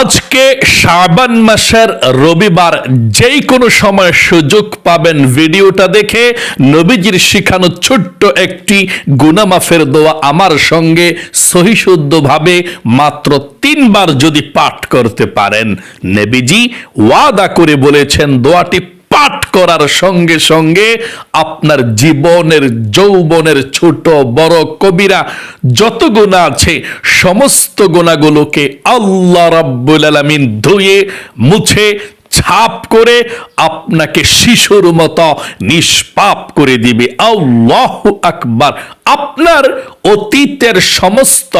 আজকে শাবান মাসের রবিবার যেই কোনো সময় সুযোগ পাবেন ভিডিওটা দেখে নবীজির শিখানো ছোট্ট একটি গুনামাফের দোয়া আমার সঙ্গে সহিশুদ্ধভাবে মাত্র তিনবার যদি পাঠ করতে পারেন। নবীজি ওয়াদা করে বলেছেন, দোয়াটি পাঠ করার সঙ্গে সঙ্গে আপনার জীবনের, যৌবনের ছোট বড় কবিরা যত গুণা আছে, সমস্ত গুণাগুলোকে আল্লাহ রাব্বুল আলামিন ধুয়ে, মুছে, ছাপ করে আপনাকে শিশুর মতো নিষ্পাপ করে দিবে। আল্লাহ আকবার। আপনার অতীতের সমস্ত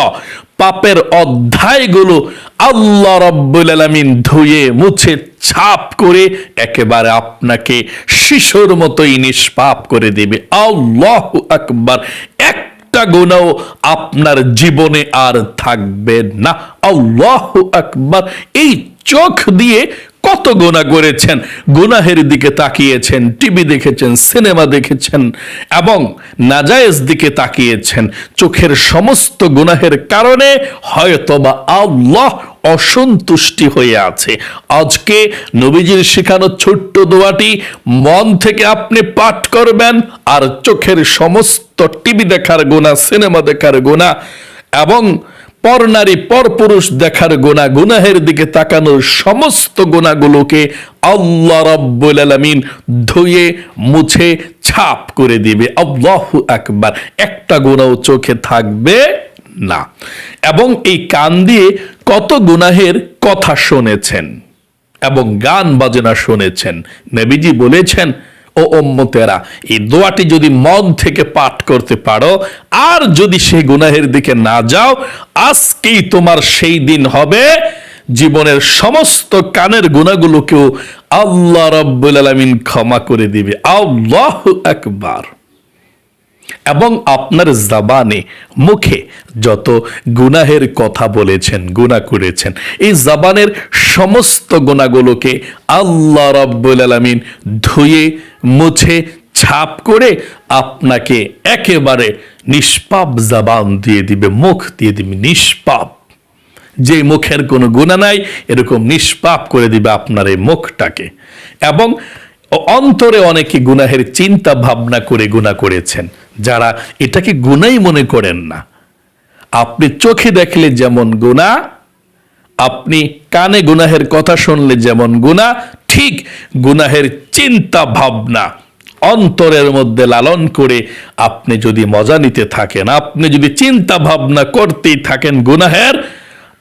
পাপের অধ্যায়গুলো আল্লাহ রব্বুল আলামিন ধুয়ে, মুছে, ছাপ করে একেবারে আপনাকে শিশুর মতোই নিষ্পাপ করে দেবে। আল্লাহ আকবার। একটা গুণাও আপনার জীবনে আর থাকবে না। আল্লাহ আকবার। এই চোখ দিয়ে কত গোনা করেছেন, গুনাহের দিকে তাকিয়েছেন, টিভি দেখেছেন, সিনেমা দেখেছেন এবং নাজায়েজ দিকে তাকিয়েছেন। চোখের সমস্ত গুনাহের কারণে হয়তোবা আল্লাহ অসন্তুষ্টি হয়ে আছে। আজকে নবীজির শেখানো ছোট্ট দোয়াটি মন থেকে আপনি পাঠ করবেন আর চোখের সমস্ত টিভি দেখার গোনা সিনেমা দেখার গোনা এবং পরনারী পরপুরুষ দেখার গোনা গুনাহের দিকে তাকানোর সমস্ত গোনাগুলোকে আল্লাহ রাব্বুল আলামিন ধুয়ে, মুছে, ছাপ করে দিবে। আল্লাহু আকবার। একটা গোনাও চোখে থাকবে না। এবং এই কান দিয়ে কত গুনাহের কথা শুনেছেন এবং গান বাজনা শুনেছেন। নবীজি বলেছেন ও ওম্মতেরা এই দোয়াটি যদি মন থেকে পাঠ করতে পারো, আর যদি সে গুনাহের দিকে না যাও, আজকেই তোমার সেই দিন হবে জীবনের সমস্ত কানের গুণাগুলোকেও আল্লাহ রব্বুল আলমিন ক্ষমা করে দিবে। আল্লাহ একবার এবং আপনার জাবানে, মুখে যত গুনাহের কথা বলেছেন, গুনাহ করেছেন, এই জাবানের সমস্ত গুণাগুলোকে আল্লাহ রব্বুল আলমিন ধুয়ে, মুছে, ছাপ করে আপনাকে একেবারে নিষ্পাপ জাবান দিয়ে দিবে, মুখ দিয়ে দিবে, নিষ্পাপ। যে মুখের কোনো গুণা নাই, এরকম নিষ্পাপ করে দিবে আপনার এই মুখটাকে। এবং অন্তরে অনেকে গুনাহের চিন্তা ভাবনা করে গুণা করেছেন। যারা এটাকে গুনাই মনে করেন না। আপনি চোখে দেখলে যেমন গুণা আপনি কানে গুনাহের কথা শুনলে যেমন গুণা ঠিক গুনাহের চিন্তা ভাবনা অন্তরের মধ্যে লালন করে আপনি যদি মজা নিতে থাকেন, আপনি যদি চিন্তা ভাবনা করতেই থাকেন গুনাহের,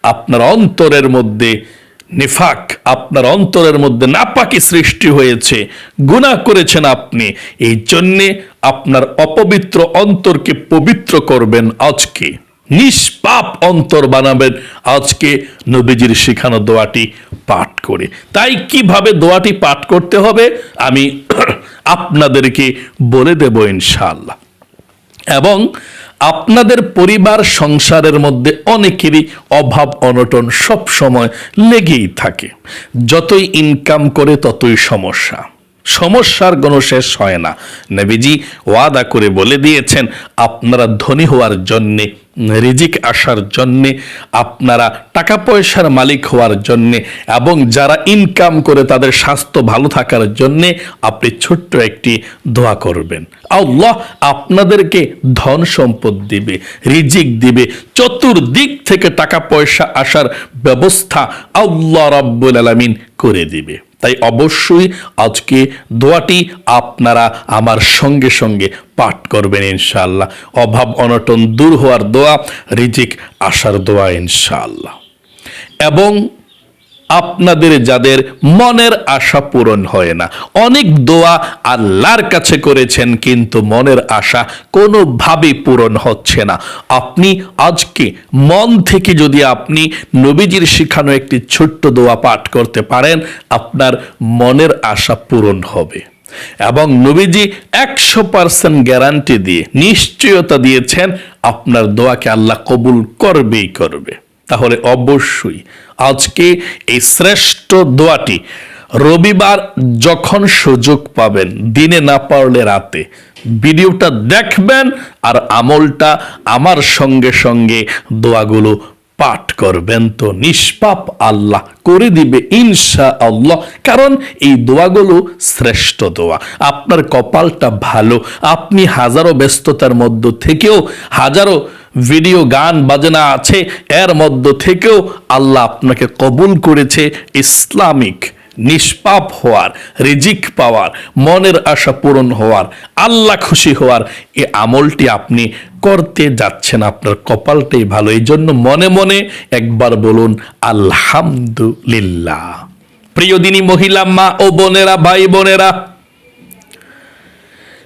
আপনার অন্তরের মধ্যে নিফাক আপনার অন্তরের মধ্যে নাপাকি সৃষ্টি হয়েছে, গুনাহ করেছেন আপনি। এই জন্যে আপনার অপবিত্র অন্তরকে পবিত্র করবেন আজকে। নিষ্পাপ অন্তর বানাবেন আজকে নবীজির শিখানো দোয়াটি পাঠ করে। তাই কীভাবে দোয়াটি পাঠ করতে হবে? আমি আপনাদেরকে বলে দেব ইনশাআল্লাহ। এবং আপনাদের পরিবার সংসারের মধ্যে অনেকেরই অভাব, অনটন সব সময় লেগেই থাকে। যতই ইনকাম করে ততই সমস্যা। সমস্যার কোনো শেষ হয় না। নবীজি ওয়াদা করে বলে দিয়েছেন, আপনারা ধনী হওয়ার জন্যে রিজিক আসার জন্যে, আপনারা টাকা পয়সার মালিক হওয়ার জন্যে এবং যারা ইনকাম করে তাদের স্বাস্থ্য ভালো থাকার জন্যে আপনি ছোট্ট একটি দোয়া করবেন। আল্লাহ আপনাদেরকে ধন সম্পদ দিবে, রিজিক দিবে, চতুর্দিক থেকে টাকা পয়সা আসার ব্যবস্থা আল্লাহ রাব্বুল আলামিন করে দিবে। তাই অবশ্যই আজকে দোয়াটি আপনারা আমার সঙ্গে সঙ্গে পাঠ করবেন ইনশাআল্লাহ। অভাব অনটন দূর হওয়ার দোয়া, রিজিক আসার দোয়া ইনশাআল্লাহ। এবং আপনাদের যাদের মনের আশা পূরণ হয় না। অনেক দোয়া আল্লাহর কাছে করেছেন, কিন্তু মনের আশা কোনোভাবেই পূরণ হচ্ছে না। আপনি আজকে মন থেকে যদি আপনি নবীজির শিখানো একটি ছোট্ট দোয়া পাঠ করতে পারেন, আপনার মনের আশা পূরণ হবে। এবং নবীজি একশো পার্সেন্ট গ্যারান্টি দিয়ে, নিশ্চয়তা দিয়েছেন, আপনার দোয়াকে আল্লাহ কবুল করবেই করবে। তাহলে অবশ্যই আজকে এই শ্রেষ্ঠ দোয়াটি রবিবার যখন সুযোগ পাবেন, দিনে না পারলে রাতে। ভিডিওটা দেখবেন আর আমলটা আমার সঙ্গে সঙ্গে দোয়াগুলো পাঠ করবেন তো নিষ্পাপ আল্লাহ করে দিবে ইনশা আল্লাহ কারণ এই দোয়াগুলো শ্রেষ্ঠ দোয়া। আপনার কপালটা ভালো, আপনি হাজারো ব্যস্ততার মধ্য থেকেও হাজারো ভিডিও, গান, বাজনা আছে। এর মধ্য থেকেও আল্লাহ আপনাকে কবুল করেছে ইসলামিক, নিষ্পাপ হওয়ার, রিজিক পাওয়ার, মনের আশা পূরণ হওয়ার, আল্লাহ খুশি হওয়ার এ আমলটি আপনি করতে যাচ্ছেন আপনার কপালটাই ভালো। এই জন্য মনে মনে একবার বলুন, আলহামদুলিল্লাহ। প্রিয় দিনী মহিলা, মা ও বোনেরা, ভাই বোনেরা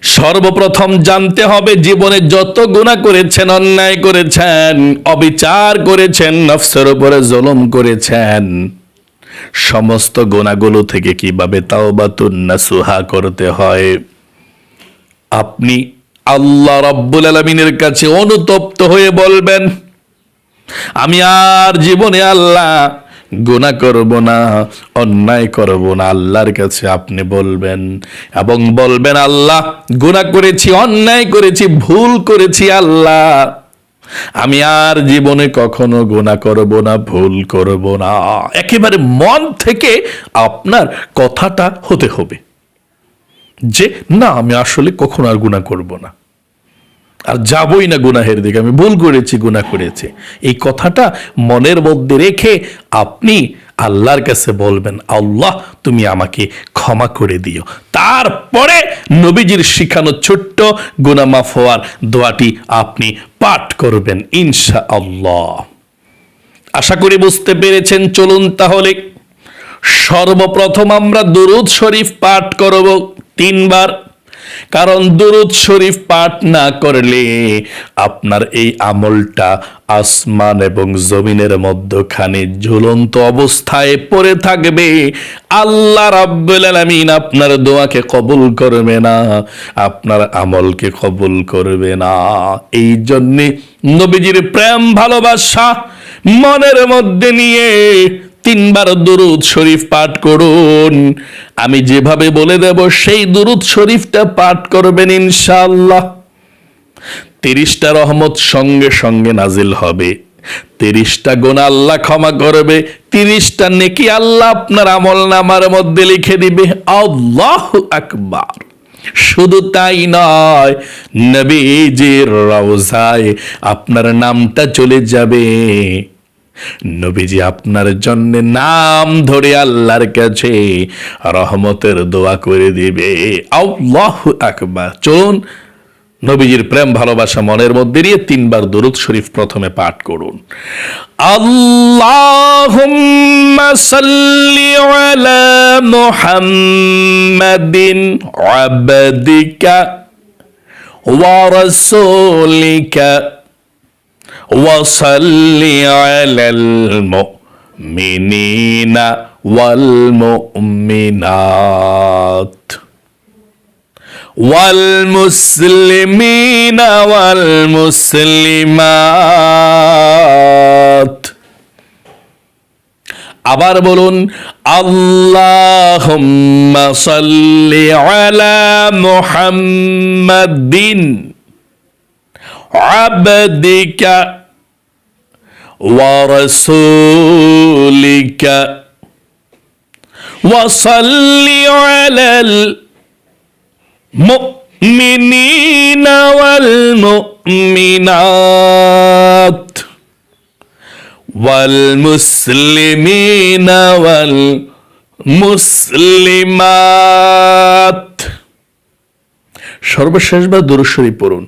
সর্বপ্রথম জানতে হবে জীবনে যত গুণা করেছেন, অন্যায় করেছেন, অবিচার করেছেন, নফসের উপরে জুলুম করেছেন, সমস্ত গোনাগুলো থেকে কীভাবে তাওবাতুন নাসুহা করতে হয়? আপনি আল্লাহ রাব্বুল আলামিনের কাছে অনুতপ্ত হয়ে বলবেন, আমি আর জীবনে আল্লাহ গুনাহ করব না, অন্যায় করব না। আল্লাহর কাছে আপনি বলবেন, এবং বলবেন, আল্লাহ, গুনাহ করেছি, অন্যায় করেছি, ভুল করেছি, আল্লাহ। আমি আর জীবনে কখনো গোনা করব না, ভুল করব না। একেবারে মন থেকে আপনার কথাটা হতে হবে যে, না, আমি আসলে কখনো আর গুণা করব না। আর যাবই না গুনাহের দিকে। আমি ভুল করেছি, গুনাহ করেছি। এই কথাটা মনের মধ্যে রেখে আপনি আল্লাহর কাছে বলবেন, আল্লাহ, তুমি আমাকে ক্ষমা করে দিও। তারপরে নবীজির শিখানো ছোট্ট গুনামাফ হওয়ার দোয়াটি আপনি পাঠ করবেন ইনশা আল্লাহ আশা করি বুঝতে পেরেছেন। চলুন তাহলে সর্বপ্রথম আমরা দরুদ শরীফ পাঠ করব তিনবার। কারণ দুরুদ শরীফ পাঠ না করলে আপনার এই আমলটা আসমান এবং জমিনের মধ্যখানে ঝুলন্ত অবস্থায় পড়ে থাকবে। আল্লাহ রাব্বুল আলামিন আপনার দোয়াকে কবুল করবে না, আপনার আমলকে কবুল করবে না। এই জন্যে নবীজির প্রেম ভালোবাসা মনের মধ্যে নিয়ে তিনবার দুরুদ শরীফ পাঠ করুন। আমি যেভাবে বলে দেব, সেই দুরুদ শরীফটা পাঠ করবেন ইনশাআল্লাহ। তিরিশটা রহমত সঙ্গে সঙ্গে নাজিল হবে। তিরিশটা গুণ আল্লাহ ক্ষমা করবে। তিরিশটা নেকি আল্লাহ আপনার আমল নামার মধ্যে লিখে দিবে। আল্লাহ আকবার। শুধু তাই নয়, নবীজির রওজায় আপনার নামটা চলে যাবে। নবীজি আপনার জন্য নাম ধরে আল্লাহর কাছে রহমতের দোয়া করে দিবে। আল্লাহ আকবার। চলুন, নবীজির প্রেম, ভালোবাসা মনের মধ্যে নিয়ে তিনবার দরুদ শরীফ প্রথমে পাঠ করুন। আল্লাহুম্মা সাল্লি আলা মুহাম্মাদিন وصل على المؤمنين والمؤمنات والمسلمين والمسلمات আবার বলুন আল্লাহুম্মা সাল্লি আলা মুহাম্মাদিন আবদিকা ورسولك وصل على المؤمنين والمؤمنات والمسلمين والمسلمات সর্বশেষবার দুরুশ্বরী পড়ুন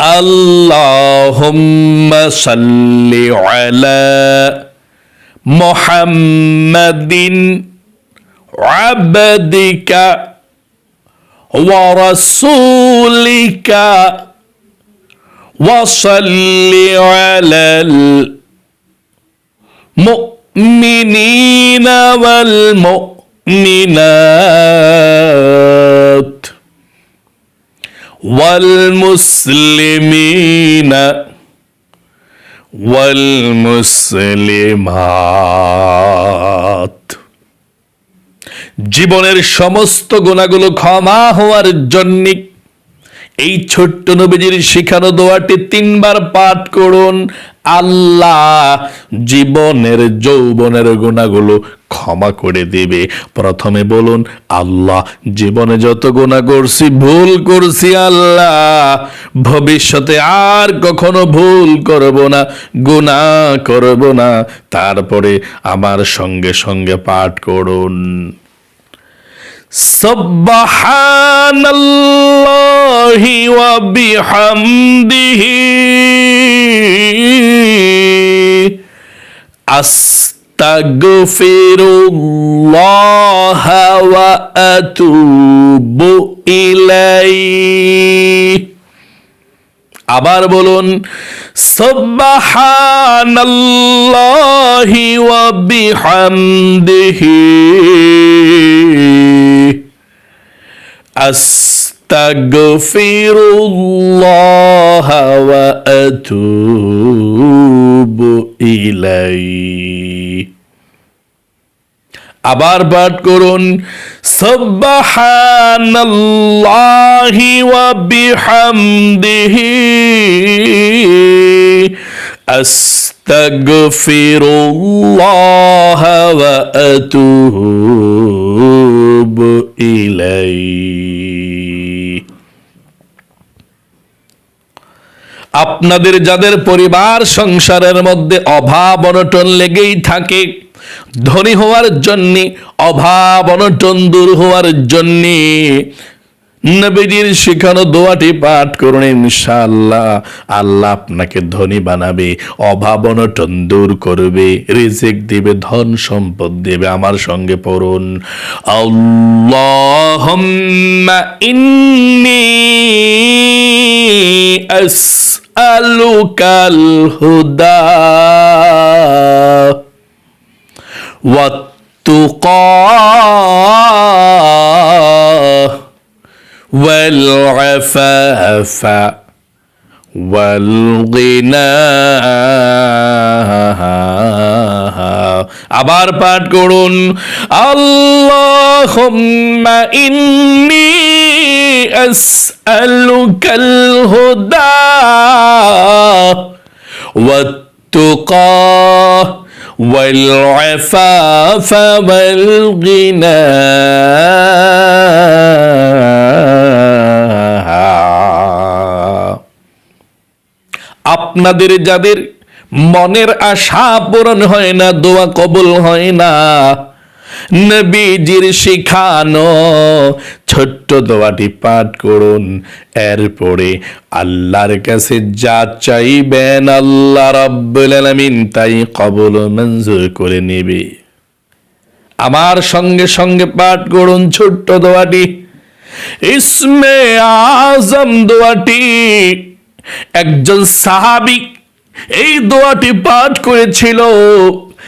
اللهم صل على محمد عبدك ورسولك وصل على المؤمنين والمؤمنات. والمسلمين والمسلمات জীবনের সমস্ত গুণাগুলো ক্ষমা হওয়ার জন্য এই ছোট্ট নবীজির শিখানো দোয়াটি তিনবার পাঠ করুন। আল্লাহ জীবনের, যৌবনের গুণাগুলো ক্ষমা করে দেবে। প্রথমে বলুন, আল্লাহ জীবনে যত গুণা করছি, ভুল করছি আল্লাহ। ভবিষ্যতে আর কখনো ভুল করব না, গুণা করব না। তারপরে আমার সঙ্গে সঙ্গে পাঠ করুন। سبحان الله وبحمده. أستغفر الله وأتوب إليه. আবার বলুন সুবহানাল্লাহি ওয়া বিহামদিহি। আস্তাগফিরুল্লাহ ওয়া আতুবু ইলাইহি। আবার পাঠ করুন সুবহানাল্লাহি ওয়া বিহামদিহি আস্তাগফিরুল্লাহ ওয়া আতুবু ইলাইহি। আপনাদের যাদের পরিবার সংসারের মধ্যে অভাব অনটন লেগেই থাকে ধনী হওয়ার জন্যে, অভাব অনটন দূর হওয়ার জন্যে। নবীজির শেখানো দোয়াটি পাঠ করুন ইনশাআল্লাহ। আল্লাহ আপনাকে ধনী বানাবে, অভাব অনটন দূর করবে, রিজিক দিবে, ধন সম্পদ দেবে। আমার সঙ্গে পড়ুন, আল্লাহুম্মা ইন্নী আসআলুকাল হুদা। والتقى والعفاف والغنى আবার পাঠ করুন আল্লাহুম্মা ইন্নি আসআলুকাল হুদা والتقى والعفاف والغنى আপনাদের যাদের মনের আশা পূরণ হয় না দোয়া কবুল হয় না নবীজির শিখানো। ছোট্ট দোয়াটি পাঠ করুন। এরপরে আল্লাহর কাছে যা চাইবেন আল্লাহ রাব্বুল আলামিন তাই কবুল মঞ্জুর করে নেবে। আমার সঙ্গে সঙ্গে পাঠ করুন ছোট্ট দোয়াটি। ইসমে আজম দোয়াটি। একজন সাহাবিক এই দোয়াটি পাঠ করেছিল।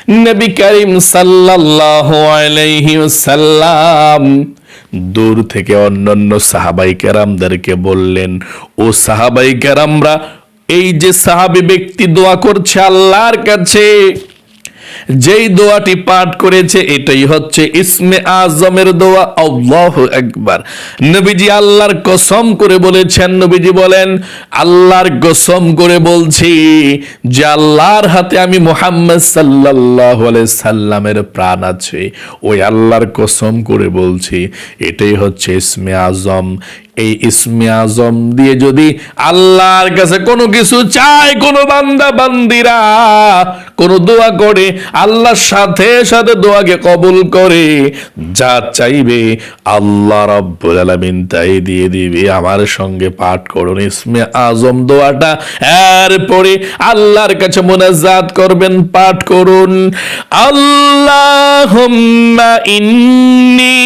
নবী করিম সাল্লাল্লাহু আলাইহি সাল্লাম দূর থেকে অন্যান্য সাহাবাই কেরামদেরকে বললেন, ও সাহাবাই কেরামরা, এই যে সাহাবি ব্যক্তি দোয়া করছে আল্লাহর কাছে যেই দোয়াটি পাঠ করেছে, এটাই হচ্ছে ইসমে আজমের দোয়া। আল্লাহ একবার নবীজি আল্লাহর কসম করে বলেছেন, নবীজি বলেন, আল্লাহর কসম করে বলছি যে আল্লাহর হাতে আমি মোহাম্মদ আলাইহি সাল্লামের প্রাণ আছে। ওই আল্লাহর কসম করে বলছি, এটাই হচ্ছে ইসমে আজম। এই ইসমে আজম দিয়ে যদি আল্লাহর কাছে কোনো কিছু চায় কোনো বান্দা, বান্দিরা, কোনো দোয়া করে, আল্লাহর সাথে সাথে দোয়াকে কবুল করে, যা চাইবে আল্লাহ রব্বুল আলামিন তাই দিয়ে দিবে। আমার সঙ্গে পাঠ করুন ইসমে আজম দোয়াটা। এরপরে আল্লাহর কাছে মোনাজাত করবেন, পাঠ করুন, আল্লাহুম্মা ইন্নী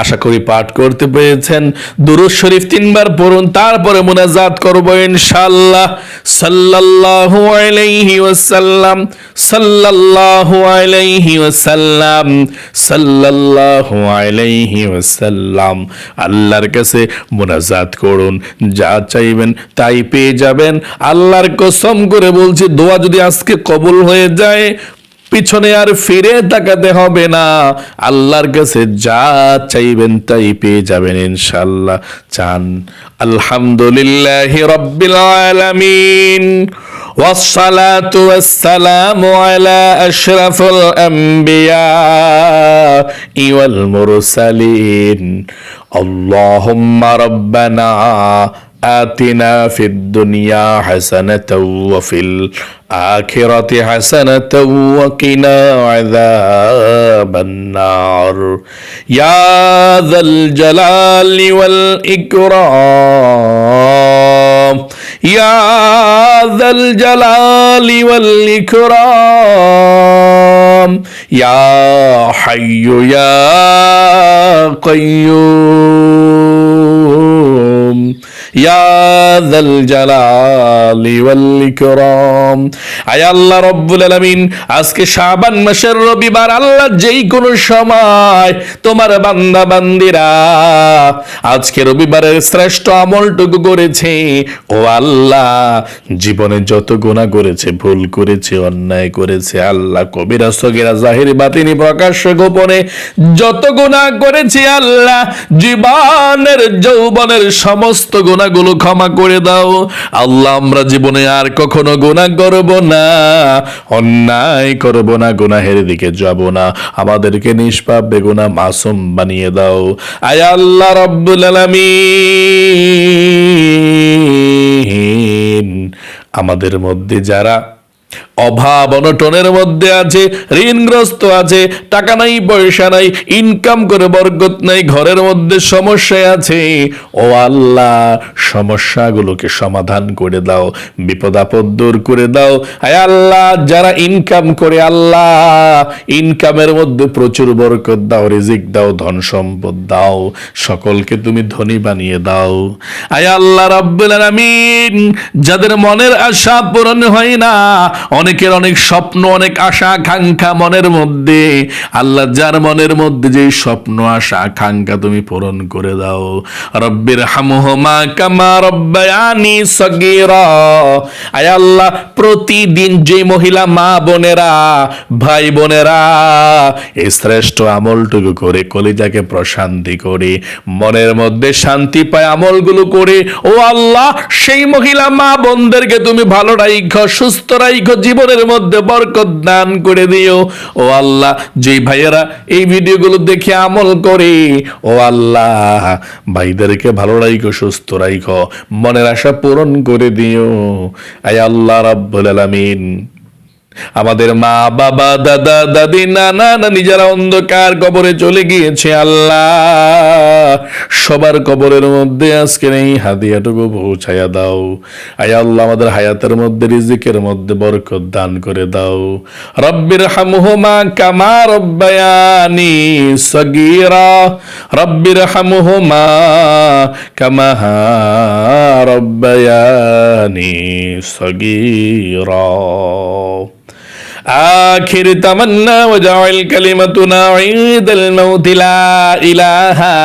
আশা করি পাঠ করতে পেরেছেন। দুরুদ শরীফ তিনবার পড়ুন, তারপরে মুনাজাত করব ইনশাআল্লাহ। সাল্লাল্লাহু আলাইহি ওয়াসাল্লাম, সাল্লাল্লাহু আলাইহি ওয়াসাল্লাম, সাল্লাল্লাহু আলাইহি ওয়াসাল্লাম। আল্লাহর কাছে মুনাজাত করুন, যা চাইবেন তাই পেয়ে যাবেন। আল্লাহর কসম করে বলছি, দোয়া যদি আজকে কবুল হয়ে যায় পিছনে আর ফিরে তাকাতে হবে না আল্লাহর কাছে যা চাইবেন তাই পেয়ে যাবেন ইনশাল্লাহ চান আলহামদুলিল্লাহ রব্বিল আলামিন والصلاة والسلام على أشرف الأنبياء والمرسلين اللهم ربنا آتنا في الدنيا حسنة وفي الآخرة حسنة وقنا عذاب النار. يا ذا الجلال والإكرام. يا ذا الجلال والإكرام. يا حي يا قيوم. আজকে শাবান মাসের রবিবার, আল্লাহ যেই সময় তোমার বান্দা বান্দিরা আজকে রবিবারের শ্রেষ্ঠ আমলটুকু করেছে। ও আল্লাহ, জীবনে যত গোনা করেছে, ভুল করেছে, অন্যায় করেছে, আল্লাহ কবিরা জাহির বাতিনি প্রকাশ্য গোপনে যত গোনা করেছে আল্লাহ, জীবনের যৌবনের সমস্ত গুণ গুণাগুলো ক্ষমা করে দাও। আল্লাহ, আমরা জীবনে আর কখনো গুনাহ করব না। অন্যায় করব না, গুনাহের দিকে যাব না। আমাদেরকে নিষ্পাপ, বেগুনা, মাসুম বানিয়ে দাও। আয় আল্লাহ রব্বুল আলামিন। আমাদের মধ্যে যারা অভাব অনটনের মধ্যে আছে, ঋণগ্রস্ত আছে, টাকা নাই, পয়সা নাই ইনকাম করে বরকত নাই, ঘরের মধ্যে সমস্যায় আছে। ও আল্লাহ, সমস্যাগুলোকে সমাধান করে দাও, বিপদ আপদ দূর করে দাও। আয় আল্লাহ, যারা ইনকাম করে আল্লাহ ইনকামের মধ্যে প্রচুর বরকত দাও, রিজিক দাও, ধন সম্পদ দাও, সকলকে তুমি ধনী বানিয়ে দাও। আয় আল্লাহ, রাব্বুল আলামিন, যাদের মনের আশা পূরণ হয় না অনেকের অনেক স্বপ্ন, অনেক আশা, আকাঙ্ক্ষা মনের মধ্যে। আল্লাহ যার মনের মধ্যে যে স্বপ্ন, আশা, আকাঙ্ক্ষা তুমি পূরণ করে দাও। রব্বির হামহমা কামা রব্বায়ানি সগীরা। আয় আল্লাহ, প্রতিদিন যে মহিলা, মা বোনেরা, ভাই বোনেরা, এই শ্রেষ্ঠ আমলটুকু করে, কলিজাকে প্রশান্তি করে, মনের মধ্যে শান্তি পায় আমলগুলো করে, ও আল্লাহ, সেই মহিলা, মা বোনদেরকে তুমি ভালো রাইখ, সুস্থ রাইখ জীবনের মধ্যে বরকত দান করে দিও। ও আল্লাহ যে ভাইয়েরা এই ভিডিওগুলো দেখে আমল করে, ও আল্লাহ, ভাইদেরকে ভালো রাইখো, সুস্থ রাইখো, মনের আশা পূরণ করে দিও। আয় আল্লাহ রাব্বুল আলামিন। আমাদের মা, বাবা, দাদা, দাদি, নানা, নানি যারা অন্ধকার কবরে চলে গিয়েছে, আল্লাহ, সবার কবরের মধ্যে আজকের এই হাদিয়াটুকু পৌঁছায়া দাও। আয় আল্লাহ, আমাদের হায়াতের মধ্যে, রিজিকের মধ্যে বরকত দান করে দাও। রব্বির হামহুমা কামা রব্বায়ানি সগীরা। রব্বির হামহুমা কামা রব্বায়ানি সগীরা। আখির তামান্না ওয়াজআল কালিমাতুনা ঈদাল মাউত লা ইলাহা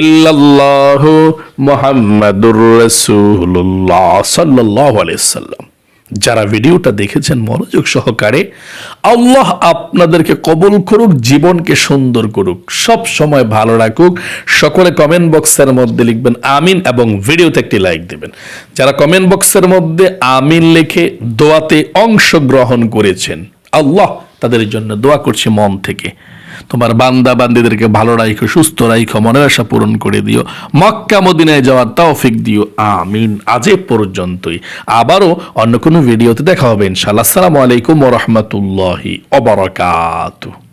ইল্লাল্লাহু মুহাম্মাদুর রাসূলুল্লাহ সাল্লাল্লাহু আলাইহি সাল্লাম যারা ভিডিওটা দেখেছেন, মনোযোগ সহকারে আল্লাহ আপনাদেরকে কবল করুক, জীবনকে সুন্দর করুক। সব সময় ভালো রাখুক। সকলে কমেন্ট বক্সের মধ্যে লিখবেন, আমিন এবং ভিডিওতে একটি লাইক দেবেন। যারা কমেন্ট বক্সের মধ্যে আমিন লিখে দোয়াতে অংশগ্রহণ করেছেন, আল্লাহ তাদের জন্য দোয়া করছি মন থেকে। তোমার বান্দা বান্দিদেরকে ভালো রাখো সুস্থ রাইখো, মনের আশা পূরণ করে দিও। মক্কা, মদিনায় যাওয়ার তৌফিক দিও। আমিন। আজ পর্যন্তই। আবারও অন্য কোনো ভিডিওতে দেখা হবে ইনশাআল্লাহ। আসসালামু আলাইকুম ওরহমতুল্লাহি বারাকাতুহু।